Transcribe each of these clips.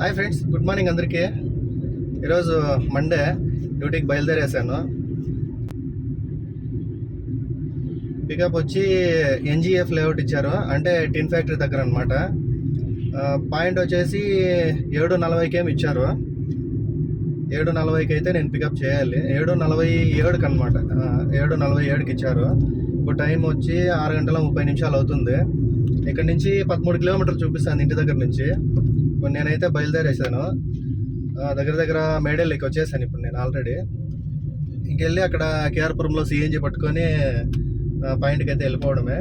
Hi friends good morning అందరికీ. ఈరోజు Monday డ్యూటీకి బయలుదేరేసాను పికప్ వచ్చి ఎన్జిఎఫ్ లేఅవుట్ ఇచ్చారు. అంటే టిన్ ఫ్యాక్టరీ దగ్గర అనమాట పాయింట్ వచ్చేసి ఏడు నలభైకి ఏమి ఇచ్చారు. ఏడు నలభైకి అయితే నేను పికప్ చేయాలి. ఏడు నలభై ఏడుకి అనమాట ఏడు నలభై ఏడుకి ఇచ్చారు. ఇప్పుడు టైం వచ్చి ఆరు గంటల ముప్పై నిమిషాలు అవుతుంది. ఇక్కడ నుంచి పదమూడు కిలోమీటర్లు చూపిస్తాను ఇంటి దగ్గర నుంచి. ఇప్పుడు నేనైతే బయలుదేరేసాను దగ్గర దగ్గర మేడేళ్ళకి వచ్చేసాను ఇప్పుడు నేను ఆల్రెడీ. ఇంకెళ్ళి అక్కడ కేఆర్పురంలో సిఎన్జి పట్టుకొని పాయింట్కి అయితే వెళ్ళిపోవడమే.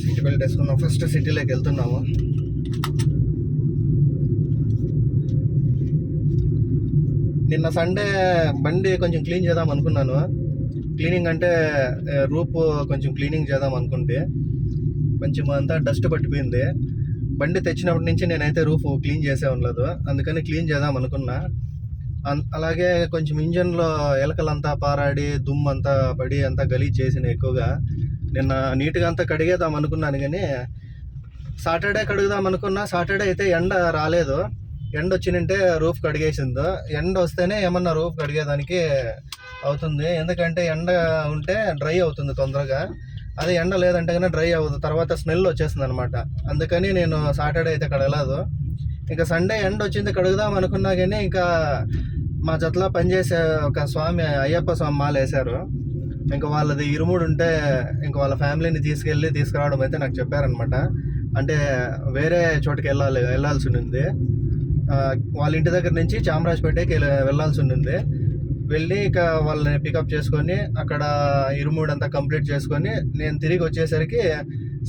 సిటీ బెల్ట్ వేసుకున్నాం. ఫస్ట్ సిటీలోకి వెళ్తున్నాము. నిన్న సండే బండి కొంచెం క్లీన్ చేద్దాం అనుకున్నాను. క్లీనింగ్ అంటే రూప్ కొంచెం క్లీనింగ్ చేద్దాం అనుకుంటే. కొంచెం అంతా డస్ట్ పట్టిపోయింది. బండి తెచ్చినప్పటి నుంచి నేనైతే రూఫ్ క్లీన్ చేసే ఉండలేదు. అందుకని క్లీన్ చేద్దాం అనుకున్నా. అన్- అలాగే కొంచెం ఇంజన్లో ఎలకలంతా పారాడి దుమ్ము అంతా పడి అంతా గలీజ్ చేసిన ఎక్కువగా నిన్న నీట్గా అంతా కడిగేద్దాం అనుకున్నాను కానీ సాటర్డే కడుగుదాం అనుకున్నా. సాటర్డే అయితే ఎండ రాలేదు. ఎండ వచ్చినంటే రూఫ్ కడిగేసిందో. ఎండ వస్తేనే ఏమన్నా రూఫ్ కడిగేదానికి అవుతుంది. ఎందుకంటే ఎండ ఉంటే డ్రై అవుతుంది తొందరగా. అదే ఎండ లేదంటే కన్నా డ్రై అవ్వదు. తర్వాత స్మెల్ వచ్చేస్తుంది అనమాట అందుకని నేను సాటర్డే అయితే కడగలేదు. ఇంకా సండే ఎండ వచ్చింది కడుగుదాం అనుకున్నా కానీ ఇంకా మా జతలో పనిచేసే ఒక స్వామి అయ్యప్ప స్వామి మాల వేశారు. ఇంకా వాళ్ళది ఇరుముడు ఉంటే ఇంకా వాళ్ళ ఫ్యామిలీని తీసుకెళ్ళి తీసుకురావడం అయితే నాకు చెప్పారనమాట. అంటే వేరే చోటుకి వెళ్ళాలి వెళ్ళాల్సి ఉంది వాళ్ళ ఇంటి దగ్గర నుంచి చామరాజపేటకి వెళ్ళాల్సి ఉంది వెళ్ళి ఇక వాళ్ళని పికప్ చేసుకొని అక్కడ ఇరుమూడు అంతా కంప్లీట్ చేసుకొని నేను తిరిగి వచ్చేసరికి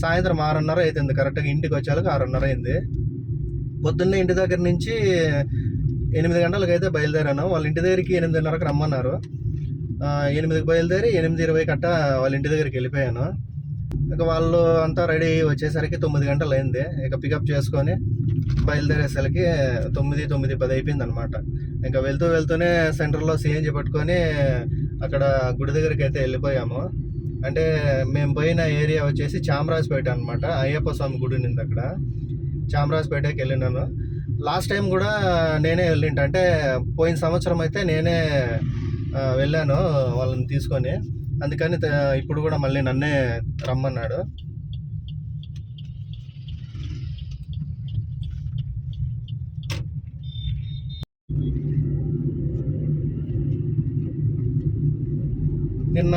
సాయంత్రం ఆరున్నర అవుతుంది కరెక్ట్గా ఇంటికి వచ్చేలకు ఆరున్నర అయింది. పొద్దున్నే ఇంటి దగ్గర నుంచి ఎనిమిది గంటలకు అయితే బయలుదేరాను. వాళ్ళ ఇంటి దగ్గరికి ఎనిమిదిన్నరకు రమ్మన్నారు. ఎనిమిదికి బయలుదేరి ఎనిమిది ఇరవై కట్ట వాళ్ళ ఇంటి దగ్గరికి వెళ్ళిపోయాను. ఇక వాళ్ళు అంతా రెడీ వచ్చేసరికి తొమ్మిది గంటలు అయింది ఇక పికప్ చేసుకొని బయలుదేరేసరికి తొమ్మిది తొమ్మిది పది అయిపోయింది అనమాట ఇంకా వెళ్తూ వెళ్తూనే సెంటర్లో సిఎన్జి పట్టుకొని అక్కడ గుడి దగ్గరికి అయితే వెళ్ళిపోయాము. అంటే మేము పోయిన ఏరియా వచ్చేసి చామరాజపేట అనమాట అయ్యప్ప స్వామి గుడి ఉంది అక్కడ. చామరాజపేటకి వెళ్ళినాను. లాస్ట్ టైం కూడా నేనే వెళ్ళింట అంటే పోయిన సంవత్సరం అయితే నేనే వెళ్ళాను వాళ్ళని తీసుకొని. అందుకని ఇప్పుడు కూడా మళ్ళీ నన్నే రమ్మన్నాడు. నిన్న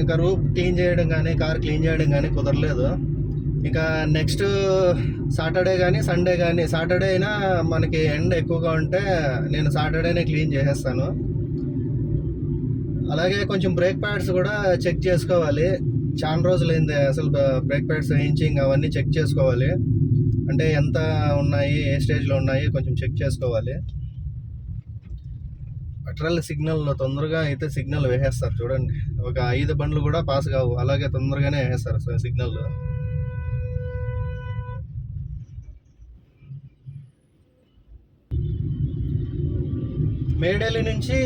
ఇంకా రూప్ క్లీన్ చేయడం కానీ కార్ క్లీన్ చేయడం కానీ కుదరలేదు. ఇంకా నెక్స్ట్ సాటర్డే కానీ సండే కానీ సాటర్డే అయినా మనకి ఎండ ఎక్కువగా ఉంటే నేను సాటర్డేనే క్లీన్ చేసేస్తాను. అలాగే కొంచెం బ్రేక్ ప్యాడ్స్ కూడా చెక్ చేసుకోవాలి. చాలా రోజులైంది అసలు బ్రేక్ ప్యాడ్స్ వేయించింగ్ అవన్నీ చెక్ చేసుకోవాలి. అంటే ఎంత ఉన్నాయి ఏ స్టేజ్లో ఉన్నాయి కొంచెం చెక్ చేసుకోవాలి. పెట్రోల్ సిగ్నల్ తొందరగా అయితే సిగ్నల్ వేసేస్తారు చూడండి. ఒక ఐదు బండ్లు కూడా పాస్ కావు. అలాగే తొందరగానే వేసేస్తారు సిగ్నల్ మేడేలి నుంచి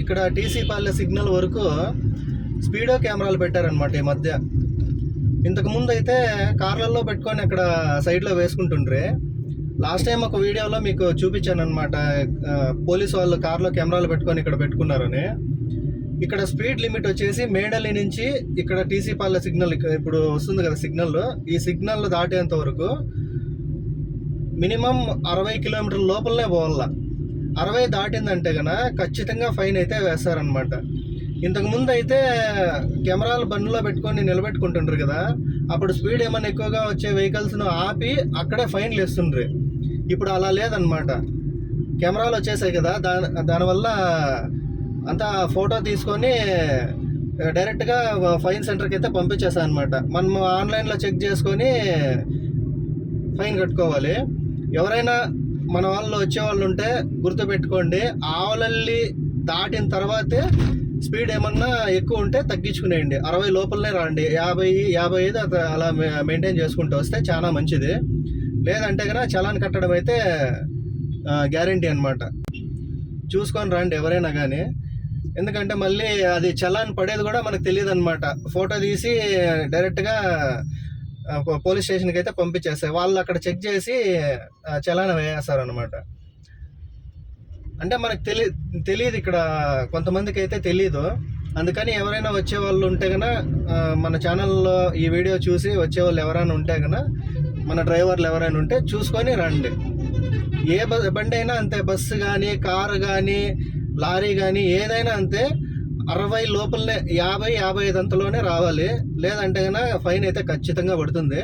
ఇక్కడ టీసీ పాలె సిగ్నల్ వరకు స్పీడో కెమెరాలు పెట్టారనమాట ఈ మధ్య. ఇంతకుముందు అయితే కార్లలో పెట్టుకొని అక్కడ సైడ్లో వేసుకుంటుండ్రే. లాస్ట్ టైం ఒక వీడియోలో మీకు చూపించాను అనమాట పోలీస్ వాళ్ళు కార్లో కెమెరాలు పెట్టుకొని ఇక్కడ పెట్టుకున్నారని. ఇక్కడ స్పీడ్ లిమిట్ వచ్చేసి మేడలి నుంచి ఇక్కడ టీసీ పాలె సిగ్నల్ ఇప్పుడు వస్తుంది కదా సిగ్నల్. ఈ సిగ్నల్ దాటేంత వరకు మినిమం అరవై కిలోమీటర్ల లోపలనే పోవాల. అరవై దాటిందంటే గన ఖచ్చితంగా ఫైన్ అయితే వేస్తారనమాట ఇంతకు ముందు అయితే కెమెరాలు బండిలో పెట్టుకొని నిలబెట్టుకుంటుండ్రు కదా అప్పుడు స్పీడ్ ఏమైనా ఎక్కువగా వచ్చే వెహికల్స్ను ఆపి అక్కడే ఫైన్లు వేస్తుండ్రు. ఇప్పుడు అలా లేదనమాట కెమెరాలు వచ్చేసాయి కదా దాని దానివల్ల అంతా ఫోటో తీసుకొని డైరెక్ట్గా ఫైన్ సెంటర్కి అయితే పంపించేస్తాను అనమాట మనం ఆన్లైన్లో చెక్ చేసుకొని ఫైన్ కట్టుకోవాలి. ఎవరైనా మన వాళ్ళు వచ్చే వాళ్ళు ఉంటే గుర్తుపెట్టుకోండి ఆవలల్లి దాటిన తర్వాతే స్పీడ్ ఏమన్నా ఎక్కువ ఉంటే తగ్గించుకునేయండి. అరవై లోపలనే రండి. యాభై యాభై ఐదు అత- అలా మెయింటైన్ చేసుకుంటూ వస్తే చాలా మంచిది. లేదంటే కనుక చలాన్ కట్టడం అయితే గ్యారంటీ అన్నమాట. చూసుకొని రండి ఎవరైనా కానీ ఎందుకంటే మళ్ళీ అది చలాన్ పడేది కూడా మనకు తెలియదు అనమాట ఫోటో తీసి డైరెక్ట్గా పోలీస్ స్టేషన్కి అయితే పంపించేస్తాయి వాళ్ళు అక్కడ చెక్ చేసి చలాన చలానా వేస్తారు అనమాట అంటే మనకు తెలి తెలియదు ఇక్కడ కొంతమందికి అయితే తెలియదు అందుకని ఎవరైనా వచ్చే వాళ్ళు ఉంటే కనుక మన ఛానల్లో ఈ వీడియో చూసి వచ్చే వాళ్ళు ఎవరైనా ఉంటే కనుక మన డ్రైవర్లు ఎవరైనా ఉంటే చూసుకొని రండి. ఏ బండి అయినా అంతే బస్సు కానీ కారు కానీ లారీ కానీ ఏదైనా అంతే అరవై లోపలనే యాభై యాభై ఐదు అంతలోనే రావాలి. లేదంటే కనుక ఫైన్ అయితే ఖచ్చితంగా పడుతుంది.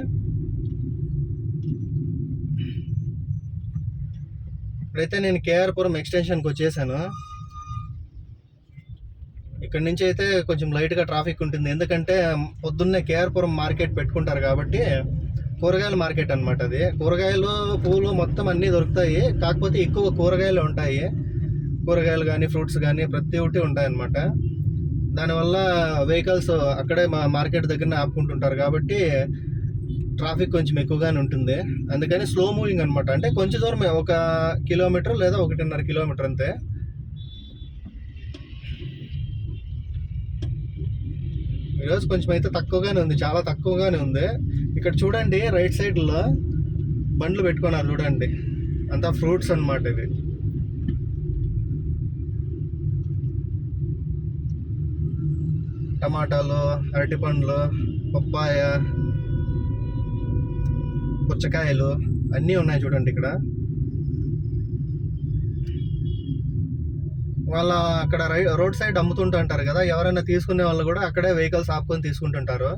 ఇప్పుడైతే నేను కేఆర్పురం ఎక్స్టెన్షన్కి వచ్చేసాను. ఇక్కడ నుంచి అయితే కొంచెం లైట్గా ట్రాఫిక్ ఉంటుంది. ఎందుకంటే పొద్దున్నే కేఆర్పురం మార్కెట్ పెట్టుకుంటారు కాబట్టి కూరగాయల మార్కెట్ అన్నమాట అది. కూరగాయలు పూలు మొత్తం అన్నీ దొరుకుతాయి. కాకపోతే ఎక్కువ కూరగాయలు ఉంటాయి. కూరగాయలు కానీ ఫ్రూట్స్ కానీ ప్రతి ఒక్కటి ఉంటాయన్నమాట. దానివల్ల వెహికల్స్ అక్కడే మా మార్కెట్ దగ్గర ఆపుకుంటుంటారు కాబట్టి ట్రాఫిక్ కొంచెం ఎక్కువగానే ఉంటుంది. అందుకని స్లో మూవింగ్ అనమాట అంటే కొంచెం దూరమే ఒక కిలోమీటర్ లేదా ఒకటిన్నర కిలోమీటర్ అంతే. ఈరోజు కొంచెం అయితే తక్కువగానే ఉంది చాలా తక్కువగానే ఉంది. ఇక్కడ చూడండి రైట్ సైడ్లో బండ్లు పెట్టుకున్నారు చూడండి. అంతా ఫ్రూట్స్ అన్నమాట ఇది టమాటాలు అరటిపండ్లు పప్పాయ పుచ్చకాయలు అన్నీ ఉన్నాయి చూడండి ఇక్కడ. వాళ్ళ అక్కడ రై రోడ్ సైడ్ అమ్ముతుంటుంటారు కదా ఎవరైనా తీసుకునే వాళ్ళు కూడా అక్కడే వెహికల్స్ ఆపుకొని తీసుకుంటుంటారు.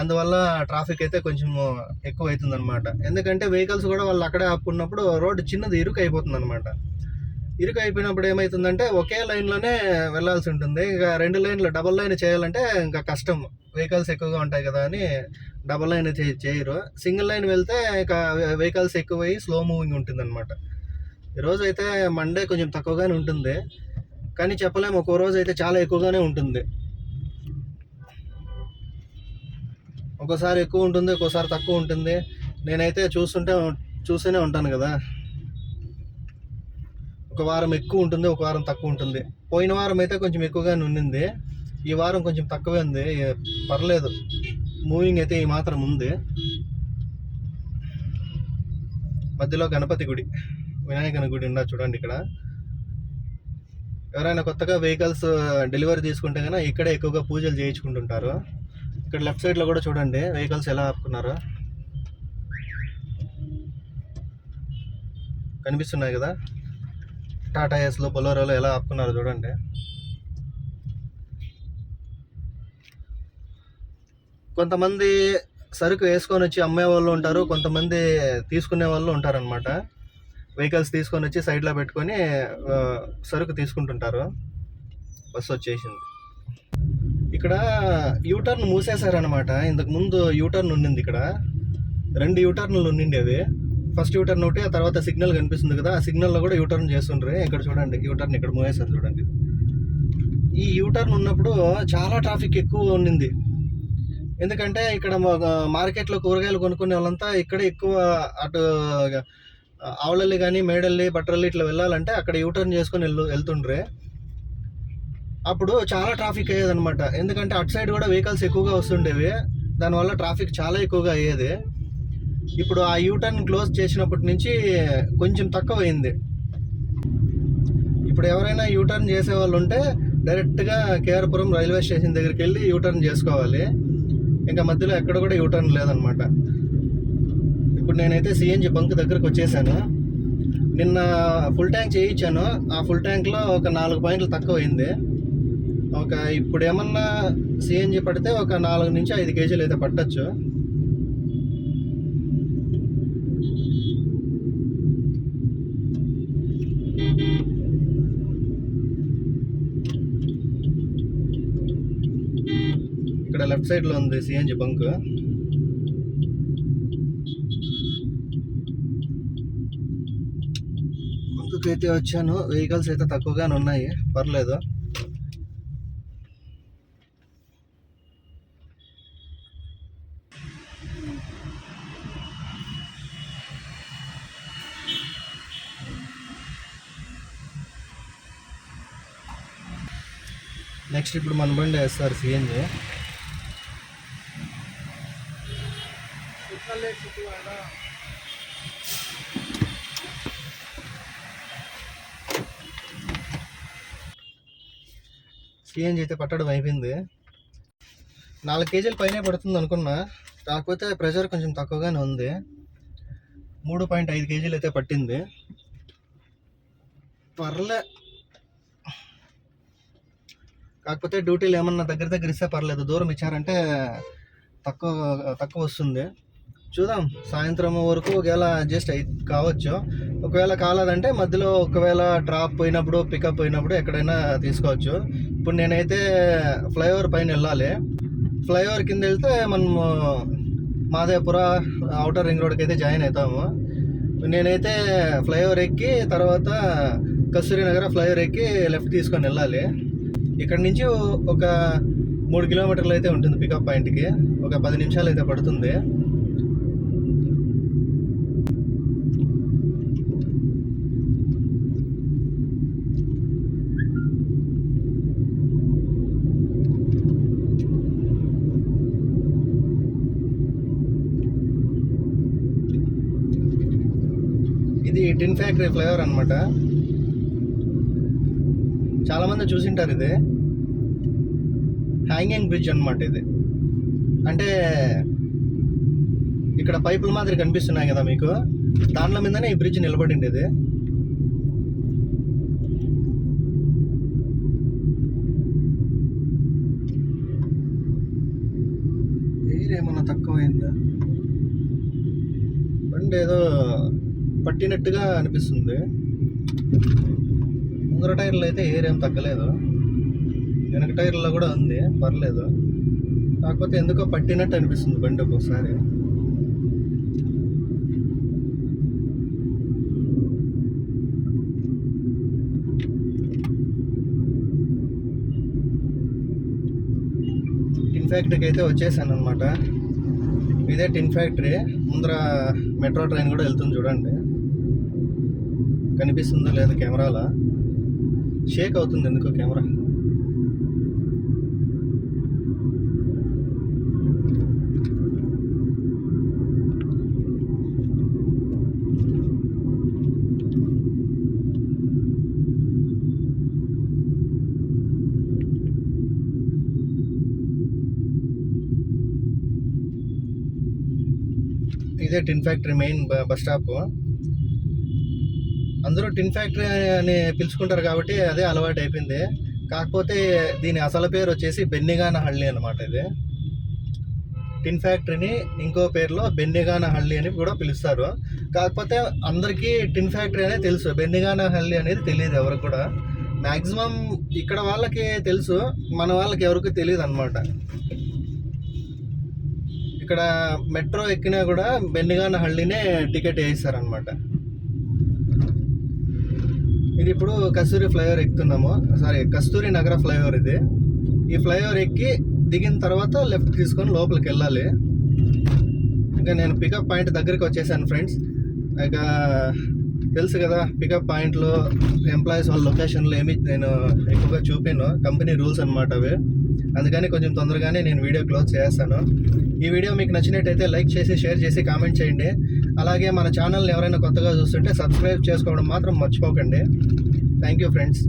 అందువల్ల ట్రాఫిక్ అయితే కొంచెం ఎక్కువ అవుతుంది అనమాట ఎందుకంటే వెహికల్స్ కూడా వాళ్ళు అక్కడే ఆపుకున్నప్పుడు రోడ్డు చిన్నది ఇరుకు అయిపోతుంది అనమాట ఇరుకు అయిపోయినప్పుడు ఏమవుతుందంటే ఒకే లైన్లోనే వెళ్ళాల్సి ఉంటుంది. ఇక రెండు లైన్లు డబల్ లైన్ చేయాలంటే ఇంకా కష్టం. వెహికల్స్ ఎక్కువగా ఉంటాయి కదా అని డబల్ లైన్ చేయరు. సింగిల్ లైన్ వెళ్తే ఇక వెహికల్స్ ఎక్కువై స్లో మూవింగ్ ఉంటుంది అనమాట ఈరోజు అయితే మండే కొంచెం తక్కువగానే ఉంటుంది. కానీ చెప్పలేము. ఒక్కో రోజు అయితే చాలా ఎక్కువగానే ఉంటుంది. ఒక్కోసారి ఎక్కువ ఉంటుంది ఒక్కోసారి తక్కువ ఉంటుంది. నేనైతే చూస్తుంటే చూస్తూనే ఉంటాను కదా. ఒక వారం ఎక్కువ ఉంటుంది ఒక వారం తక్కువ ఉంటుంది. పోయిన వారం అయితే కొంచెం ఎక్కువగానే ఉండింది ఈ వారం కొంచెం తక్కువే ఉంది. పర్లేదు. మూవింగ్ అయితే ఈ మాత్రం ఉంది. మధ్యలో గణపతి గుడి వినాయకుని గుడి ఉందా చూడండి ఇక్కడ. ఎవరైనా కొత్తగా వెహికల్స్ డెలివరీ తీసుకుంటే కన్నా ఇక్కడే ఎక్కువగా పూజలు చేయించుకుంటుంటారు. ఇక్కడ లెఫ్ట్ సైడ్లో కూడా చూడండి వెహికల్స్ ఎలా ఆపుకున్నారు. కనిపిస్తున్నాయి కదా. టాటా ఎస్లో బొలోరోలో ఎలా ఆపుకున్నారు చూడండి. కొంతమంది సరుకు వేసుకొని వచ్చి అమ్మే వాళ్ళు ఉంటారు కొంతమంది తీసుకునే వాళ్ళు ఉంటారనమాట వెహికల్స్ తీసుకొని వచ్చి సైడ్లో పెట్టుకొని సరుకు తీసుకుంటుంటారు. బస్సు వచ్చేసింది. ఇక్కడ యూటర్న్ మూసేశారనమాట ఇంతకు ముందు యూటర్న్ ఉండింది ఇక్కడ. రెండు యూటర్న్లు ఉండిండేవి ఫస్ట్ యూటర్న్ ఒకటి ఆ తర్వాత సిగ్నల్ కనిపిస్తుంది కదా ఆ సిగ్నల్లో కూడా యూటర్న్ చేస్తుండ్రు. ఇక్కడ చూడండి యూటర్న్ ఇక్కడ మూసేశారు చూడండి. ఈ యూటర్న్ ఉన్నప్పుడు చాలా ట్రాఫిక్ ఎక్కువ ఉండింది. ఎందుకంటే ఇక్కడ మా- మార్కెట్లో కూరగాయలు కొనుక్కునే వాళ్ళంతా ఇక్కడే ఎక్కువ అటు ఆవులల్లి కానీ మేడల్లి బట్టరల్లి ఇట్లా వెళ్ళాలంటే అక్కడ యూటర్న్ చేసుకొని వెళ్ళు వెళ్తుండ్రే. అప్పుడు చాలా ట్రాఫిక్ అయ్యేది అనమాట ఎందుకంటే అటు సైడ్ కూడా వెహికల్స్ ఎక్కువగా వస్తుండేవి. దానివల్ల ట్రాఫిక్ చాలా ఎక్కువగా అయ్యేది. ఇప్పుడు ఆ యూటర్న్ క్లోజ్ చేసినప్పటి నుంచి కొంచెం తక్కువ అయింది ఇప్పుడు ఎవరైనా యూటర్న్ చేసే వాళ్ళు ఉంటే డైరెక్ట్గా కేఆర్పురం రైల్వే స్టేషన్ దగ్గరికి వెళ్ళి యూటర్న్ చేసుకోవాలి. ఇంకా మధ్యలో ఎక్కడ కూడా యూటర్న్ లేదనమాట. ఇప్పుడు నేనైతే సిఎన్జి బంక్ దగ్గరకు వచ్చేసాను. నిన్న ఫుల్ ట్యాంక్ చేయించాను. ఆ ఫుల్ ట్యాంక్లో ఒక నాలుగు పాయింట్లు తక్కువ అయింది ఒక ఇప్పుడు ఏమన్నా సిఎన్జి పడితే ఒక నాలుగు నుంచి ఐదు కేజీలు అయితే పట్టచ్చు. లెఫ్ట్ సైడ్లో ఉంది సిఎన్జి బంక్ బంక్కి అయితే వచ్చాను. వెహికల్స్ అయితే తక్కువగానే ఉన్నాయి. పర్లేదు. నెక్స్ట్ ఇప్పుడు మన బండి వేస్తారు సిఎన్జి సిఎన్జి అయితే పట్టడం అయిపోయింది. నాలుగు కేజీల పైనే పడుతుంది అనుకున్నా. కాకపోతే ప్రెషర్ కొంచెం తక్కువగానే ఉంది. మూడు పాయింట్ ఐదు కేజీలు అయితే పట్టింది. పర్లే. కాకపోతే డ్యూటీలు ఏమన్నా దగ్గర దగ్గర ఇస్తే పర్లేదు. దూరం ఇచ్చారంటే తక్కువ తక్కువ వస్తుంది. చూద్దాం. సాయంత్రం వరకు ఒకవేళ అడ్జస్ట్ అయి కావచ్చు. ఒకవేళ కాలేదంటే మధ్యలో ఒకవేళ డ్రాప్ పోయినప్పుడు పికప్ పోయినప్పుడు ఎక్కడైనా తీసుకోవచ్చు. ఇప్పుడు నేనైతే ఫ్లైఓవర్ పైన వెళ్ళాలి. ఫ్లైఓవర్ కింద వెళ్తే మనము మాదేపుర అవుటర్ రింగ్ రోడ్కి అయితే జాయిన్ అవుతాము. నేనైతే ఫ్లైఓవర్ ఎక్కి తర్వాత కస్తూరి నగర ఫ్లైఓవర్ ఎక్కి లెఫ్ట్ తీసుకొని వెళ్ళాలి. ఇక్కడ నుంచి ఒక మూడు కిలోమీటర్లు అయితే ఉంటుంది పికప్ పాయింట్కి ఒక పది నిమిషాలు అయితే పడుతుంది. ఇది టిన్ ఫ్యాక్టరీ ఫ్లేవర్ అనమాట చాలా మంది చూసింటారు ఇది. హ్యాంగింగ్ బ్రిడ్జ్ అన్నమాట ఇది. అంటే ఇక్కడ పైపుల మాదిరి కనిపిస్తున్నాయి కదా మీకు. దాంట్లో మీదనే ఈ బ్రిడ్జ్ నిలబడింది ఇది. ఏమన్నా తక్కువైందా? బండి ఏదో పట్టినట్టుగా అనిపిస్తుంది. ముందర టైర్లో అయితే ఎయిర్ ఏం తగ్గలేదు. వెనక టైర్లో కూడా ఉంది పర్లేదు. కాకపోతే ఎందుకో పట్టినట్టు అనిపిస్తుంది బండి ఒక్కొక్కసారి టిన్ ఫ్యాక్టరీకి అయితే వచ్చేసాను అనమాట ఇదే టిన్ ఫ్యాక్టరీ. ముందర మెట్రో ట్రైన్ కూడా వెళ్తుంది చూడండి. కనిపిస్తుందో లేదు కెమెరాలో? షేక్ అవుతుంది ఎందుకో కెమెరా? ఇదే Tin Factory main bus stop అందరూ టిన్ ఫ్యాక్టరీ అని పిలుచుకుంటారు కాబట్టి అదే అలవాటు అయిపోయింది. కాకపోతే దీని అసలు పేరు వచ్చేసి బెన్నిగాన హళ్ళి అనమాట ఇది. టిన్ ఫ్యాక్టరీని ఇంకో పేరులో బెన్నిగాన హళ్ళి అని కూడా పిలుస్తారు. కాకపోతే అందరికీ టిన్ ఫ్యాక్టరీ అనే తెలుసు. బెన్నిగాన హళ్ళి అనేది తెలియదు ఎవరికి కూడా. మ్యాక్సిమం ఇక్కడ వాళ్ళకి తెలుసు. మన వాళ్ళకి ఎవరికి తెలియదు అనమాట ఇక్కడ మెట్రో ఎక్కినా కూడా బెన్నిగాన హళ్ళినే టికెట్ వేయిస్తారనమాట ఇది ఇప్పుడు కస్తూరి ఫ్లైఓవర్ ఎక్కుతున్నాము. సారీ కస్తూరి నగర ఫ్లైఓవర్ ఇది. ఈ ఫ్లైఓవర్ ఎక్కి దిగిన తర్వాత లెఫ్ట్ తీసుకొని లోపలికి వెళ్ళాలి. ఇంకా నేను పికప్ పాయింట్ దగ్గరికి వచ్చేసాను ఫ్రెండ్స్ ఇక తెలుసు కదా పికప్ పాయింట్లో ఎంప్లాయీస్ వాళ్ళ లొకేషన్లో ఏమి నేను ఎక్కువగా చూపాను. కంపెనీ రూల్స్ అనమాట అవి. అందుకని కొంచెం తొందరగానే నేను వీడియో క్లోజ్ చేస్తాను. ఈ వీడియో మీకు నచ్చినట్టయితే లైక్ చేసి షేర్ చేసి కామెంట్ చేయండి. అలాగే మన ఛానల్ ఎవరైనా కొత్తగా చూస్తుంటే సబ్స్క్రైబ్ చేసుకోవడం మాత్రం మర్చిపోకండి. Thank you friends